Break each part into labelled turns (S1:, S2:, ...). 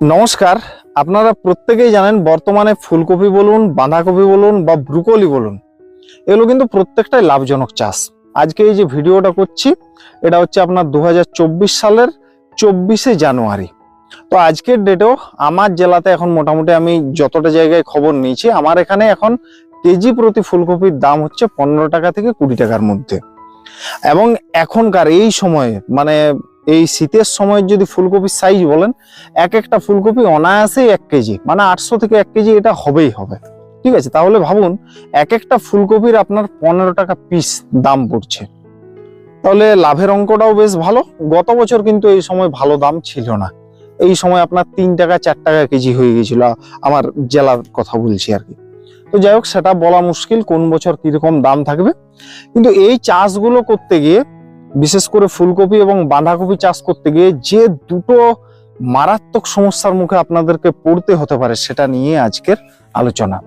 S1: নমস্কার, আপনারা প্রত্যেকেই জানেন বর্তমানে ফুলকপি বলুন, বাঁধাকপি বলুন বা ব্রুকলি বলুন, এগুলো কিন্তু প্রত্যেকটাই লাভজনক চাষ। আজকে এই যে ভিডিওটা করছি, এটা হচ্ছে আপনার দু হাজার চব্বিশ সালের চব্বিশে জানুয়ারি। তো আজকের ডেটেও আমার জেলাতে এখন মোটামুটি আমি যতটা জায়গায় খবর নিয়েছি, আমার এখানে এখন কেজি প্রতি ফুলকপির দাম হচ্ছে পনেরো টাকা থেকে কুড়ি টাকার মধ্যে। এবং এখনকার এই সময়ে মানে এই শীতের সময় যদি ফুলকপির সাইজ বলেন, এক একটা ফুলকপি অনায়াসেই এক কেজি মানে আটশো থেকে এক কেজি এটা হবেই হবে। ঠিক আছে? তাহলে ভাবুন, এক একটা ফুলকপির আপনার পনেরো টাকা পিস দাম পড়ছে। তাহলে লাভের অঙ্কটাও বেশ ভালো। গত বছর কিন্তু এই সময় ভালো দাম ছিল না। এই সময় আপনার তিন টাকা, চার টাকা কেজি হয়ে গেছিল, আমার জেলার কথা বলছি আর কি। তো যাই হোক, সেটা বলা মুশকিল, কোন বছর কীরকম দাম থাকবে। কিন্তু এই চাষগুলো করতে গিয়ে বিশেষ করে ফুলকপি এবং বাঁধাকপি চাষ করতে গিয়ে যে দুটো মারাত্মক সমস্যার মুখে আপনাদেরকে পড়তে হতে পারে সেটা নিয়ে আজকের আলোচনা।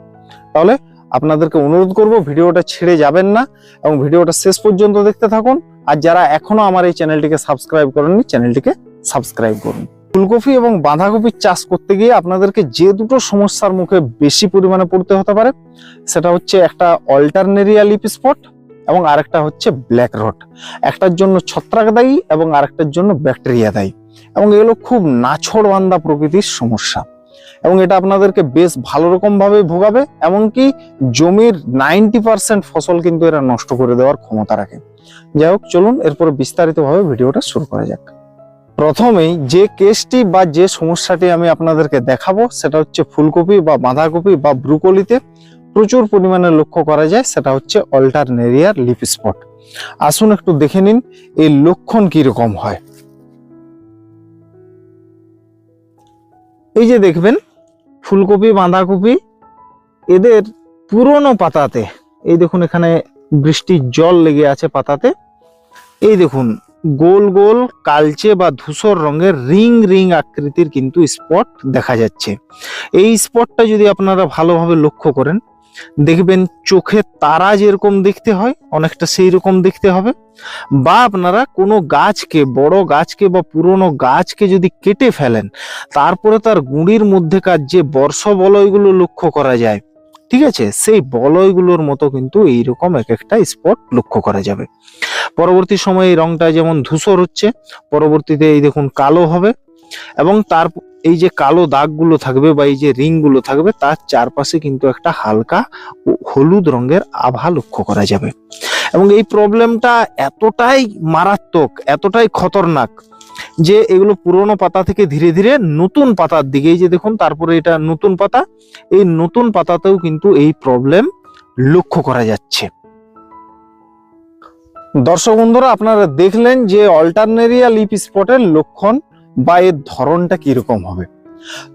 S1: তাহলে আপনাদেরকে অনুরোধ করব, ভিডিওটা ছেড়ে যাবেন না এবং ভিডিওটা শেষ পর্যন্ত দেখতে থাকুন। আর যারা এখনও আমার এই চ্যানেলটিকে সাবস্ক্রাইব করেননি, চ্যানেলটিকে সাবস্ক্রাইব করুন। ফুলকপি এবং বাঁধাকপির চাষ করতে গিয়ে আপনাদেরকে যে দুটো সমস্যার মুখে বেশি পরিমাণে পড়তে হতে পারে, সেটা হচ্ছে একটা অল্টারনেরিয়া লিপ স্পট এবং আরেকটা হচ্ছে ব্ল্যাক রট একটার জন্য ছত্রাক দায়ী এবং আরেকটার জন্য ব্যাকটেরিয়া দায়ী। এবং এগুলো খুব নাছড়বান্ধা প্রকৃতির সমস্যা। এবং এটা আপনাদেরকে বেশ ভালো রকম ভাবে ভোগাবে, এমনকি জমির নাইনটি পার্সেন্ট ফসল কিন্তু এরা নষ্ট করে দেওয়ার ক্ষমতা রাখে। যাই হোক, চলুন এরপর বিস্তারিতভাবে ভিডিওটা শুরু করা যাক। প্রথমেই যে কেসটি বা যে সমস্যাটি আমি আপনাদেরকে দেখাবো, সেটা হচ্ছে ফুলকপি বা বাঁধাকপি বা ব্রুকলিতে। প্রচুর পরিমাণে লক্ষ্য করা যায়, সেটা হচ্ছে অল্টারনেরিয়ার লিপ স্পট। আসুন একটু দেখে নিন, এই লক্ষণ কীরকম হয়। এই যে দেখবেন, ফুলকপি, বাঁধাকপি, এদের পুরনো পাতাতে, এই দেখুন এখানে বৃষ্টির জল লেগে আছে পাতাতে, এই দেখুন, গোল গোল কালচে বা ধূসর রঙের রিং রিং আকৃতির কিন্তু স্পট দেখা যাচ্ছে। এই স্পটটা যদি আপনারা ভালোভাবে লক্ষ্য করেন দেখবেন চোখে তারা যেরকম দেখতে হয়, অনেকটা সেই রকম দেখতে হবে। বা আপনারা কোনো গাছকে, বড় গাছকে বা পুরনো গাছকে যদি কেটে ফেলেন, তারপরে তার গুঁড়ির মধ্যেকার যে বর্ষ বলয়গুলো লক্ষ্য করা যায়, ঠিক আছে? সেই বলয়গুলোর মতো কিন্তু এইরকম এক একটা স্পট লক্ষ্য করা যাবে। পরবর্তী সময়ে এই রংটা যেমন ধূসর হচ্ছে, পরবর্তীতে এই দেখুন কালো হবে। এবং তার এই যে কালো দাগগুলো থাকবে বা এই যে রিংগুলো থাকবে, তার চারপাশে কিন্তু একটা হালকা হলুদ রঙের আভা লক্ষ্য করা যাবে। এবং এই প্রবলেমটা এতটাই মারাত্মক, এতটাই খতরনাক যে এগুলো পুরনো পাতা থেকে ধীরে ধীরে নতুন পাতার দিকে, এই যে দেখুন তারপরে এটা নতুন পাতা, এই নতুন পাতাতেও কিন্তু এই প্রবলেম লক্ষ্য করা যাচ্ছে। দর্শক বন্ধুরা, আপনারা দেখলেন যে অল্টারনেরিয়া লিপ স্পটের লক্ষণ বা এর ধরনটা কীরকম হবে?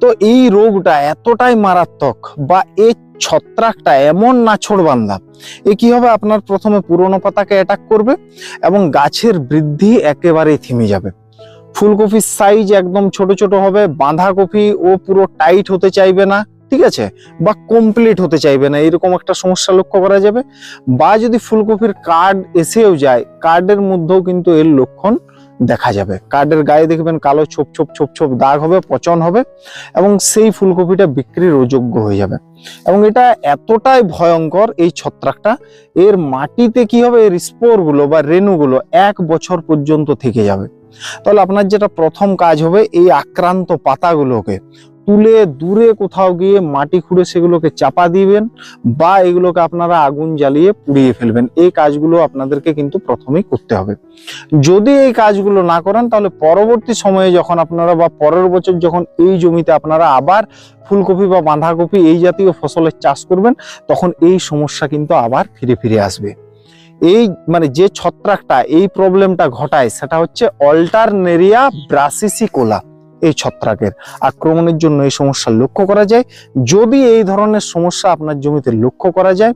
S1: তো এই রোগটা এতটাই মারাত্মক বা এই ছত্রাকটা এমন নাছড় বান্ধা এ কি হবে? আপনার প্রথমে পুরনো পাতাকে অ্যাটাক করবে এবং গাছের বৃদ্ধি একেবারেই থেমে যাবে। ফুলকপির সাইজ একদম ছোট ছোট হবে, বাঁধাকপি ও পুরো টাইট হতে চাইবে না, ঠিক আছে? বা কমপ্লিট হতে চাইবে না, এরকম একটা সমস্যা লক্ষ্য করা যাবে। বা যদি ফুলকপির কার্ড এসেও যায় কার্ডের মধ্যেও কিন্তু এর লক্ষণ দেখা যাবে। কার্ডের গায়ে দেখবেন কালো ছোপ ছোপ ছোপ ছোপ দাগ হবে, পচন হবে এবং সেই ফুলকপিটা বিক্রির অযোগ্য হয়ে যাবে। এবং এটা এতটাই ভয়ঙ্কর এই ছত্রাকটা, এর মাটিতে কি হবে, এর স্পোরগুলো বা রেণুগুলো এক বছর পর্যন্ত থেকে যাবে। তাহলে আপনার যেটা প্রথম কাজ হবে এই আক্রান্ত পাতাগুলোকে তুলে দূরে কোথাও গিয়ে মাটি খুঁড়ে সেগুলোকে চাপা দিবেন বা এগুলোকে আপনারা আগুন জ্বালিয়ে পুড়িয়ে ফেলবেন। এই কাজগুলো আপনাদেরকে কিন্তু প্রথমেই করতে হবে। যদি এই কাজগুলো না করেন, তাহলে পরবর্তী সময়ে যখন আপনারা বা পরের বছর যখন এই জমিতে আপনারা আবার ফুলকপি বা বাঁধাকপি এই জাতীয় ফসলের চাষ করবেন, তখন এই সমস্যা কিন্তু আবার ফিরে ফিরে আসবে। এই মানে যে ছত্রাকটা, এই প্রবলেমটা ঘটায়, সেটা হচ্ছে অল্টারনেরিয়া ব্রাসিসিকোলা। এই ছত্রাকের আক্রমণের জন্য এই সমস্যা লক্ষ্য করা যায়। যদি এই ধরনের সমস্যা আপনার জমিতে লক্ষ্য করা যায়,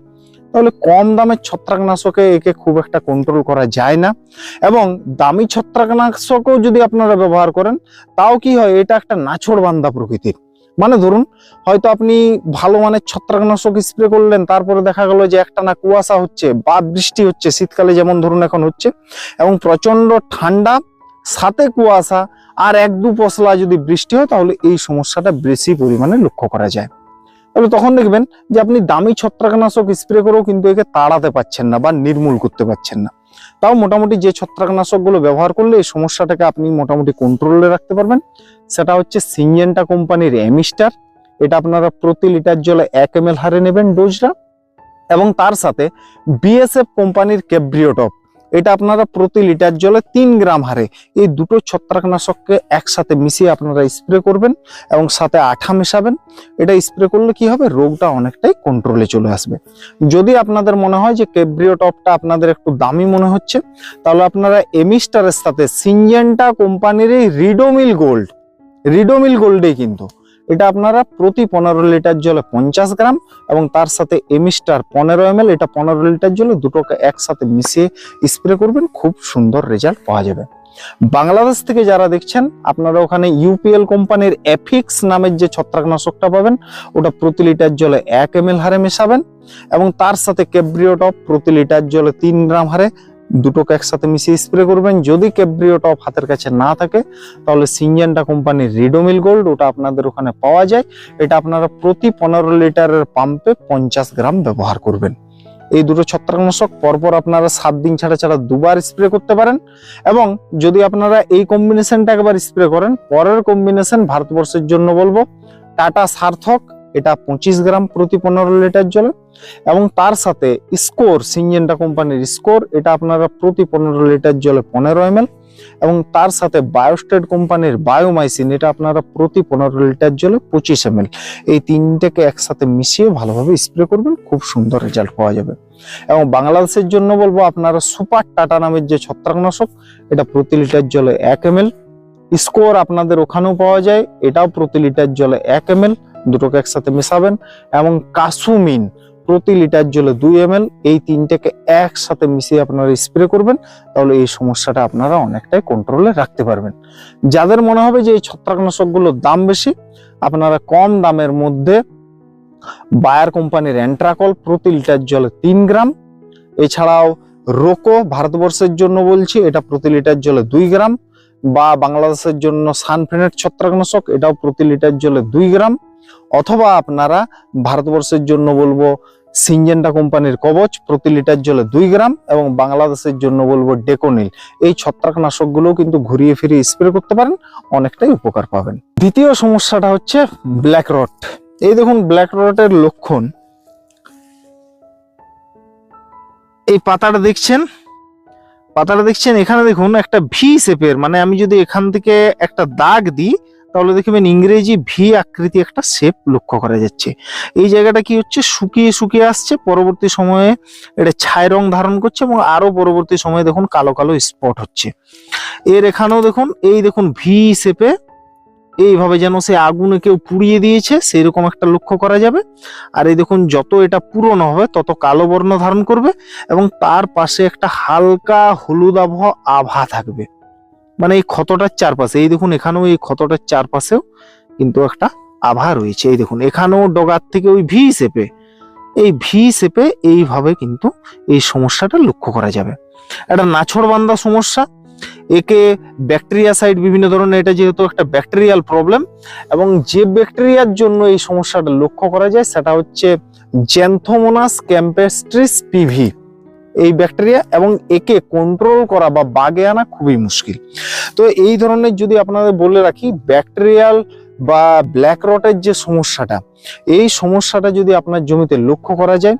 S1: তাহলে কম দামের ছত্রাকনাশকে একে খুব একটা কন্ট্রোল করা যায় না। এবং দামি ছত্রাকনাশকও যদি আপনারা ব্যবহার করেন, তাও কি হয়, এটা একটা নাছড় বান্ধা প্রকৃতির। মানে ধরুন, হয়তো আপনি ভালো মানের ছত্রাকনাশক স্প্রে করলেন, তারপরে দেখা গেল যে একটা না কুয়াশা হচ্ছে, বা বৃষ্টি হচ্ছে, শীতকালে যেমন ধরুন এখন হচ্ছে, এবং প্রচণ্ড ঠান্ডা, সাথে কুয়াশা আর এক দু পশলা যদি বৃষ্টি হয়, তাহলে এই সমস্যাটা বেশি পরিমাণে লক্ষ্য করা যায়। তাহলে তখন দেখবেন যে আপনি দামি ছত্রাকনাশক স্প্রে করেও কিন্তু একে তাড়াতে পাচ্ছেন না বা নির্মূল করতে পারছেন না। তাও মোটামুটি যে ছত্রাকনাশকগুলো ব্যবহার করলে এই সমস্যাটাকে আপনি মোটামুটি কন্ট্রোলে রাখতে পারবেন। সেটা হচ্ছে সিঞ্জেন্টা কোম্পানির এমিস্টার এটা আপনারা প্রতি লিটার জলে এক এম হারে নেবেন ডোজটা এবং তার সাথে বিএসএফ কোম্পানির ক্যাব্রিওটপ এটা আপনারা প্রতি লিটার জলে তিন গ্রাম হারে এই দুটো ছত্রাকনাশককে একসাথে মিশিয়ে আপনারা স্প্রে করবেন এবং সাথে আঠা মেশাবেন। এটা স্প্রে করলে কি হবে? রোগটা অনেকটাই কন্ট্রোলে চলে আসবে। যদি আপনাদের মনে হয় যে ক্যাব্রিওটপটা আপনাদের একটু দামি মনে হচ্ছে, তাহলে আপনারা এমিস্টারের সাথে সিনজেন্টা কোম্পানির এই রিডোমিল গোল্ড, রিডোমিল গোল্ডেই কিন্তু এটা আপনারা প্রতি পনেরো লিটার জলে পঞ্চাশ গ্রাম এবং তার সাথে এমিস্টার পনেরো এম এটা পনেরো লিটার জলে দুটোকে একসাথে মিশিয়ে স্প্রে করবেন, খুব সুন্দর রেজাল্ট পাওয়া যাবে। বাংলাদেশ থেকে যারা দেখছেন, আপনারা ওখানে ইউপিএল কোম্পানির এফিক্স নামের যে ছত্রাকনাশকটা পাবেন, ওটা প্রতি লিটার জলে এক এম হারে মেশাবেন এবং তার সাথে ক্যাব্রিওটপ প্রতি লিটার জলে তিন গ্রাম হারে দুটোকে একসাথে মিশিয়ে স্প্রে করবেন। যদি ক্যাব্রিওটপ হাতের কাছে না থাকে, তাহলে সিনজেন্টা কোম্পানির রিডোমিল গোল্ড ওটা আপনাদের ওখানে পাওয়া যায়। এটা আপনারা প্রতি পনেরো লিটারের পাম্পে পঞ্চাশ গ্রাম ব্যবহার করবেন। এই দুটো ছত্রাকনাশক পরপর আপনারা সাত দিন ছাড়া ছাড়া দুবার স্প্রে করতে পারেন। এবং যদি আপনারা এই কম্বিনেশনটা একবার স্প্রে করেন, পরের কম্বিনেশন ভারতবর্ষের জন্য বলব টাটা সার্থক এটা পঁচিশ গ্রাম প্রতি পনেরো লিটার জলে এবং তার সাথে স্কোর সিনজেন্টা কোম্পানির স্কোর, এটা আপনারা প্রতি পনেরো লিটার জলে পনেরো এম এবং তার সাথে বায়োস্টেট কোম্পানির বায়োমাইসিন, এটা আপনারা প্রতি পনেরো লিটার জলে পঁচিশ এম এই তিনটেকে একসাথে মিশিয়ে ভালোভাবে স্প্রে করবেন, খুব সুন্দর রেজাল্ট পাওয়া যাবে। এবং বাংলাদেশের জন্য বলব, আপনারা সুপার টাটা নামের যে ছত্রাকনাশক, এটা প্রতি লিটার জলে এক এম স্কোর আপনাদের ওখানেও পাওয়া যায়, এটাও প্রতি লিটার জলে এক এম দুটোকে একসাথে মেশাবেন এবং কাসুমিন প্রতি লিটার জলে দুই এম এই তিনটাকে একসাথে মিশিয়ে আপনারা স্প্রে করবেন, তাহলে এই সমস্যাটা আপনারা অনেকটাই কন্ট্রোলে রাখতে পারবেন। যাদের মনে হবে যে এই ছত্রাকনাশকগুলোর দাম বেশি, আপনারা কম দামের মধ্যে বায়ার কোম্পানির অ্যান্ট্রাকল প্রতি লিটার জলে তিন গ্রাম, এছাড়াও রোকো ভারতবর্ষের জন্য বলছি, এটা প্রতি লিটার জলে দুই গ্রাম বা বাংলাদেশের জন্য সানফেনেট ছত্রাকনাশক, এটাও প্রতি লিটার জলে দুই গ্রাম। অথবা আপনারা ভারতবর্ষের জন্য বলব সিনজেন্টা কোম্পানির কবচ, প্রতি লিটার জলে দুই গ্রাম এবং বাংলাদেশের জন্য বলব ডেকোনিল। এই ছত্রাকনাশকগুলো কিন্তু ঘুরিয়ে ফিরিয়ে স্প্রে করতে পারেন, অনেকটাই উপকার পাবেন। দ্বিতীয় সমস্যাটা হচ্ছে ব্ল্যাক রট। এই দেখুন, ব্ল্যাক রটের লক্ষণ। এই পাতাটা দেখছেন পাতাটা দেখছেন? এখানে দেখুন একটা ভি শেপের মানে আমি যদি এখান থেকে একটা দাগ দিই, তাহলে দেখবেন ইংরেজি ভি আকৃতি একটা শেপ লক্ষ্য করা যাচ্ছে। এই জায়গাটা কি হচ্ছে? শুকিয়ে শুকিয়ে আসছে, পরবর্তী সময়ে এটা ছাই রং ধারণ করছে এবং আরও পরবর্তী সময়ে দেখুন কালো কালো স্পট হচ্ছে। এর এখানেও দেখুন, এই দেখুন ভি শেপে এইভাবে যেন সে আগুনে কেউ পুড়িয়ে দিয়েছে, সেরকম একটা লক্ষ্য করা যাবে। আর এই দেখুন, যত এটা পুরনো হবে, তত কালো বর্ণ ধারণ করবে এবং তার পাশে একটা হালকা হলুদ আবহাওয়া আভা থাকবে। মানে এই ক্ষতটার চারপাশে, এই দেখুন, এখানেও এই ক্ষতটার চারপাশেও কিন্তু একটা আভা রয়েছে। এই দেখুন, এখানেও ডগার থেকে ওই ভি শেপে, এই ভি শেপে এইভাবে কিন্তু এই সমস্যাটা লক্ষ্য করা যাবে। একটা নাছড় বান্ধা সমস্যা একে ব্যাকটেরিয়া সাইড বিভিন্ন ধরনের, এটা যেহেতু একটা ব্যাকটেরিয়াল প্রবলেম এবং যে ব্যাকটেরিয়ার জন্য এই সমস্যাটা লক্ষ্য করা যায়, সেটা হচ্ছে জ্যান্থোমোনাস ক্যাম্পেস্ট্রিস পিভি এই ব্যাকটেরিয়া এবং একে কন্ট্রোল করা বা বাগে আনা খুবই মুশকিল। তো এই ধরনের যদি আপনাদের বলে রাখি ব্যাকটেরিয়াল বা ব্ল্যাক রটের যে সমস্যাটা, এই সমস্যাটা যদি আপনার জমিতে লক্ষ্য করা যায়,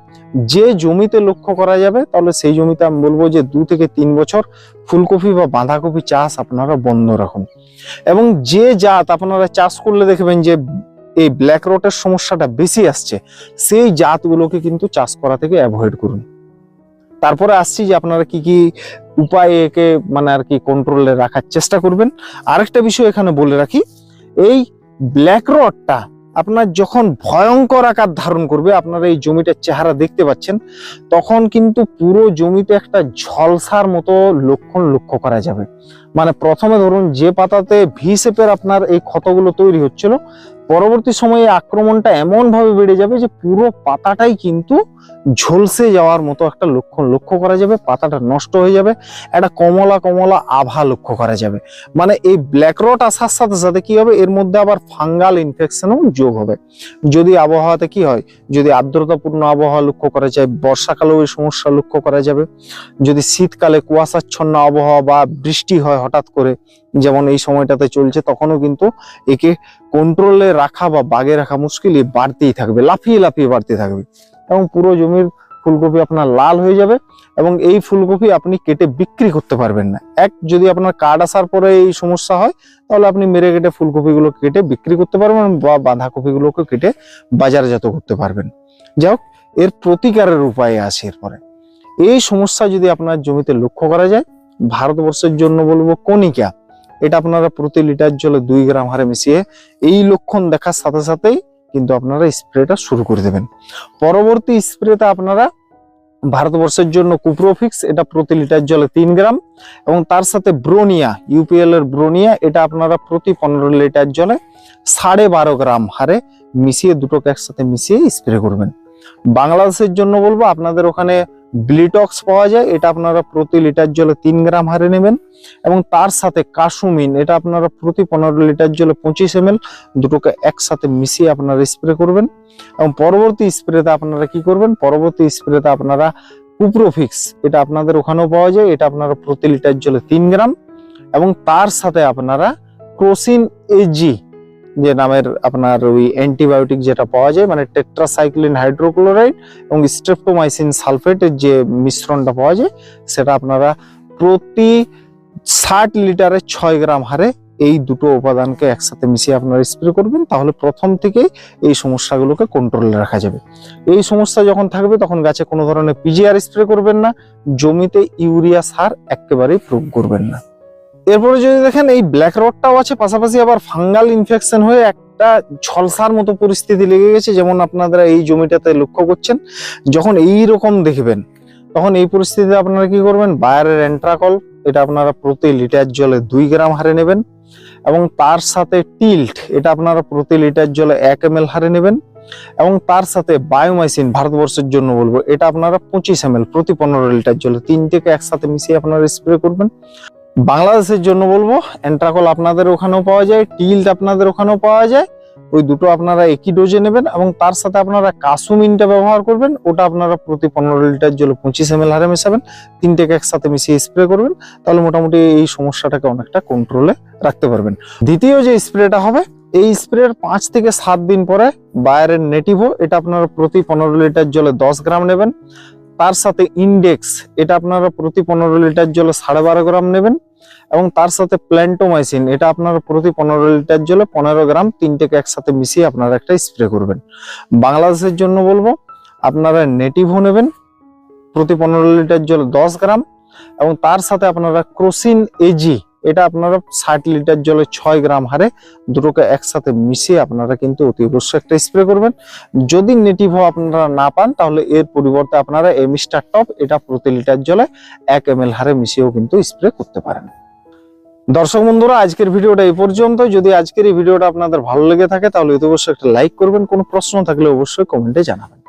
S1: যে জমিতে লক্ষ্য করা যাবে, তাহলে সেই জমিতে আমি বলব যে দু থেকে তিন বছর ফুলকপি বা বাঁধাকপি চাষ আপনারা বন্ধ রাখুন। এবং যে জাত আপনারা চাষ করলে দেখবেন যে এই ব্ল্যাক রটের সমস্যাটা বেশি আসছে, সেই জাতগুলোকে কিন্তু চাষ করা থেকে অ্যাভয়েড করুন। তারপরে আসছি যে আপনারা কি কি উপায়ে একে মানে আর কি কন্ট্রোলে রাখার চেষ্টা করবেন। আরেকটা বিষয় এখানে বলে রাখি, এই ব্ল্যাক রডটা আপনার যখন ভয়ঙ্কর আকার ধারণ করবে, আপনার এই জমিটার চেহারা দেখতে পাচ্ছেন, তখন কিন্তু পুরো জমিতে একটা ঝলসার মতো লক্ষণ লক্ষ্য করা যাবে। মানে প্রথমে ধরুন যে পাতাতে ভি শেপের আপনার এই ক্ষতগুলো তৈরি হচ্ছিল পরবর্তী সময়ে আক্রমণটা এমন ভাবে বেড়ে যাবে যে পুরো পাতাটাই কিন্তু ঝলসে যাওয়ার মতো একটা লক্ষণ লক্ষ্য করা যাবে, পাতাটা নষ্ট হয়ে যাবে, একটা কমলা কমলা আভা লক্ষ্য করা যাবে। মানে এই ব্ল্যাক রট আসার সাথে সাথে কি হবে? এর মধ্যে আবার ফাঙ্গাল ইনফেকশনও যোগ হবে। যদি আবহাওয়াতে কি হয়? যদি আর্দ্রতাপূর্ণ আবহাওয়া লক্ষ্য করা যায়, বর্ষাকালেও এই সমস্যা লক্ষ্য করা যাবে। যদি শীতকালে কুয়াশাচ্ছন্ন আবহাওয়া বা বৃষ্টি হয় হঠাৎ করে যেমন এই সময়টাতে চলছে, তখনও কিন্তু একে কন্ট্রোলে রাখা বা বাগে রাখা মুশকিল বাড়তেই থাকবে, লাফিয়ে লাফিয়ে বাড়তে থাকবে। এবং পুরো জমির ফুলকপি আপনার লাল হয়ে যাবে এবং এই ফুলকপি আপনি কেটে বিক্রি করতে পারবেন না। এক, যদি আপনার কার্ড আসার পরে এই সমস্যা হয়, তাহলে আপনি মেরে কেটে ফুলকপিগুলো কেটে বিক্রি করতে পারবেন বা বাঁধাকপিগুলোকে কেটে বাজারজাত করতে পারবেন। যাই হোক, এর প্রতিকারের উপায় আছে এরপরে। এই সমস্যা যদি আপনার জমিতে লক্ষ্য করা যায়, ভারতবর্ষের জন্য বলব কণিকা। এটা আপনারা প্রতি লিটার জলে দুই গ্রাম হারে মিশিয়ে এই লক্ষণ দেখার সাথে সাথেই কিন্তু আপনারা স্প্রেটা শুরু করে দেবেন। পরবর্তী স্প্রেতে আপনারা ভারতবর্ষের জন্য কুপ্রোফিক্স এটা প্রতি লিটার জলে তিন গ্রাম এবং তার সাথে ব্রোনিয়া ইউপিএল এর ব্রোনিয়া এটা আপনারা প্রতি পনেরো লিটার জলে সাড়ে বারো গ্রাম হারে মিশিয়ে দুটোকে একসাথে মিশিয়ে স্প্রে করবেন। বাংলাদেশের জন্য বলব, আপনাদের ওখানে ব্লিটক্স পাওয়া যায়, এটা আপনারা প্রতি লিটার জলে তিন গ্রাম হারে নেবেন এবং তার সাথে কাসুমিন এটা আপনারা প্রতি পনেরো লিটার জলে পঁচিশ এম এল দুটোকে একসাথে মিশিয়ে আপনারা স্প্রে করবেন এবং পরবর্তী স্প্রেতে আপনারা কি করবেন? পরবর্তী স্প্রেতে আপনারা কুপ্রোফিক্স এটা আপনাদের ওখানেও পাওয়া যায়, এটা আপনারা প্রতি লিটার জলে তিন গ্রাম এবং তার সাথে আপনারা ক্রোসিন এজি যে নামের আপনার ওই অ্যান্টিবায়োটিক যেটা পাওয়া যায় মানে টেট্রাসাইক্লিন হাইড্রোক্লোরাইড এবং স্ট্রেপ্টোমাইসিন সালফেটের যে মিশ্রণটা পাওয়া যায়, সেটা আপনারা প্রতি ষাট লিটারে ছয় গ্রাম হারে এই দুটো উপাদানকে একসাথে মিশিয়ে আপনারা স্প্রে করবেন, তাহলে প্রথম থেকেই এই সমস্যাগুলোকে কন্ট্রোলে রাখা যাবে। এই সমস্যা যখন থাকবে, তখন গাছে কোনো ধরনের পিজিআর স্প্রে করবেন না, জমিতে ইউরিয়া সার একেবারেই প্রয়োগ করবেন না। এরপরে যদি দেখেন এই ব্ল্যাক রডটাও আছে, পাশাপাশি আবার ফাঙ্গাল ইনফেকশন হয়ে একটা ঝলসার মতো পরিস্থিতি লেগে গেছে, যেমন আপনারা এই জমিটাতে লক্ষ্য করছেন। যখন এই রকম দেখবেন, তখন এই পরিস্থিতিতে আপনারা কি করবেন? বায়ারের এন্ট্রাকল এটা আপনারা প্রতি লিটার জলে দুই গ্রাম হারে নেবেন এবং তার সাথে টিল্ট এটা আপনারা প্রতি লিটার জলে এক এম হারে নেবেন এবং তার সাথে বায়োমাইসিন ভারতবর্ষের জন্য বলব, এটা আপনারা পঁচিশ এম প্রতি পনেরো লিটার জলে তিন থেকে একসাথে মিশিয়ে আপনারা স্প্রে করবেন। বাংলাদেশের জন্য বলব এন্ট্রাকল আপনাদের ওখানেও পাওয়া যায় টিল্ট আপনাদের ওখানেও পাওয়া যায়। ওই দুটো আপনারা একই ডোজে নেবেন এবং তার সাথে আপনারা কাসুমিনটা ব্যবহার করবেন, ওটা আপনারা প্রতি পনেরো লিটার জলে পঁচিশ এম হারে মেশাবেন, তিনটেকে একসাথে মিশিয়ে স্প্রে করবেন, তাহলে মোটামুটি এই সমস্যাটাকে অনেকটা কন্ট্রোলে রাখতে পারবেন। দ্বিতীয় যে স্প্রেটা হবে, এই স্প্রের পাঁচ থেকে সাত দিন পরে বায়ারের নেটিভো এটা আপনারা প্রতি পনেরো লিটার জলে দশ গ্রাম নেবেন। তার সাথে ইন্ডেক্স এটা আপনারা প্রতি পনেরো লিটার জলে সাড়ে বারো গ্রাম নেবেন। এবং তার সাথে প্ল্যান্টোমাইসিন এটা আপনারা প্রতি পনেরো লিটার জলে পনেরো গ্রাম তিনটেকে একসাথে মিশিয়ে আপনারা একটা স্প্রে করবেন। বাংলাদেশের জন্য বলব, আপনারা নেটিভও নেবেন, প্রতি পনেরো লিটার জলে দশ গ্রাম। এবং তার সাথে আপনারা ক্রোসিন এজি এটা আপনারা ষাট লিটার জলে ছয় গ্রাম হারে দুটোকে একসাথে মিশিয়ে আপনারা কিন্তু অতি অবশ্যই একটা স্প্রে করবেন। যদি নেটিভো আপনারা না পান, তাহলে এর পরিবর্তে আপনারা এমিস্টার টপ, এটা প্রতি লিটার জলে এক এম হারে মিশিয়েও কিন্তু স্প্রে করতে পারেন। দর্শক বন্ধুরা, আজকের ভিডিওটা এই পর্যন্ত। যদি আজকের এই ভিডিওটা আপনাদের ভালো লেগে থাকে, তাহলে অতি অবশ্যই একটা লাইক করবেন। কোনো প্রশ্ন থাকলে অবশ্যই কমেন্টে জানাবেন।